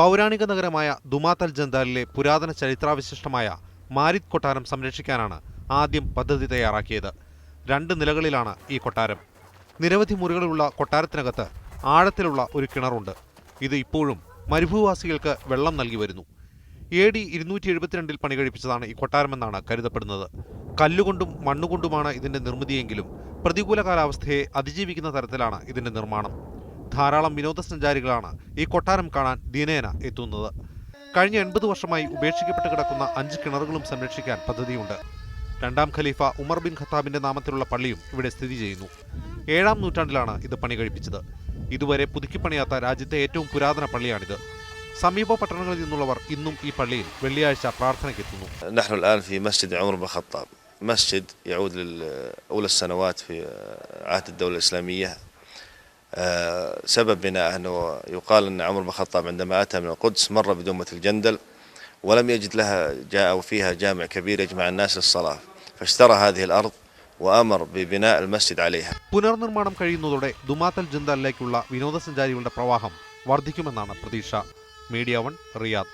പൗരാണിക നഗരമായ ദുമാതൽ ജന്താലിലെ പുരാതന ചരിത്രാവിശിഷ്ടമായ മാരിത് കൊട്ടാരം സംരക്ഷിക്കാനാണ് ആദ്യം പദ്ധതി തയ്യാറാക്കിയത്. രണ്ട് നിലകളിലാണ് ഈ കൊട്ടാരം. നിരവധി മുറികളുള്ള കൊട്ടാരത്തിനകത്ത് ആഴത്തിലുള്ള ഒരു കിണറുണ്ട്. ഇത് ഇപ്പോഴും മരുഭൂവാസികൾക്ക് വെള്ളം നൽകി വരുന്നു. എ ഡി ഇരുന്നൂറ്റി എഴുപത്തിരണ്ടിൽ പണി കഴിപ്പിച്ചതാണ് ഈ കൊട്ടാരമെന്നാണ് കരുതപ്പെടുന്നത്. കല്ലുകൊണ്ടും മണ്ണുകൊണ്ടുമാണ് ഇതിന്റെ നിർമ്മിതിയെങ്കിലും പ്രതികൂല കാലാവസ്ഥയെ അതിജീവിക്കുന്ന തരത്തിലാണ് ഇതിന്റെ നിർമ്മാണം. ധാരാളം വിനോദസഞ്ചാരികളാണ് ഈ കൊട്ടാരം കാണാൻ ദിനേന എത്തുന്നത് കഴിഞ്ഞ എൺപത് വർഷമായി ഉപേക്ഷിക്കപ്പെട്ട് കിടക്കുന്ന അഞ്ച് കിണറുകളും സംരക്ഷിക്കാൻ പദ്ധതിയുണ്ട് രണ്ടാം ഖലീഫ ഉമർ ബിൻ ഖത്താബിന്റെ നാമത്തിലുള്ള പള്ളിയും ഇവിടെ സ്ഥിതി ചെയ്യുന്നു ഏഴാം നൂറ്റാണ്ടിലാണ് ഇത് പണി കഴിപ്പിച്ചത് ഇതുവരെ പുതുക്കിപ്പണിയാത്ത രാജ്യത്തെ ഏറ്റവും പുരാതന പള്ളിയാണിത് സമീപ പട്ടണങ്ങളിൽ നിന്നുള്ളവർ ഇന്നും ഈ പള്ളിയിൽ വെള്ളിയാഴ്ച പ്രാർത്ഥനയ്ക്കെത്തുന്നു نحن الآن في مسجد عمر بن الخطاب مسجد يعود لأولى السنوات في عهد الدولة الإسلامية آه، سبب بناءه أنه يقال أن عمر بن الخطاب عندما أتى من القدس مر بدومة الجندل ولم يجد لها جاء فيها جامع كبير يجمع الناس للصلاة فاشترى هذه الأرض وأمر ببناء المسجد عليها പുനർനിർമ്മാണം കഴിയുന്നതോടെ ദുമാത്തൽ ജന്താലിലേക്കുള്ള വിനോദസഞ്ചാരികളുടെ പ്രവാഹം വർദ്ധിക്കുമെന്നാണ് പ്രതീക്ഷ മീഡിയ വൺ റിയാദ്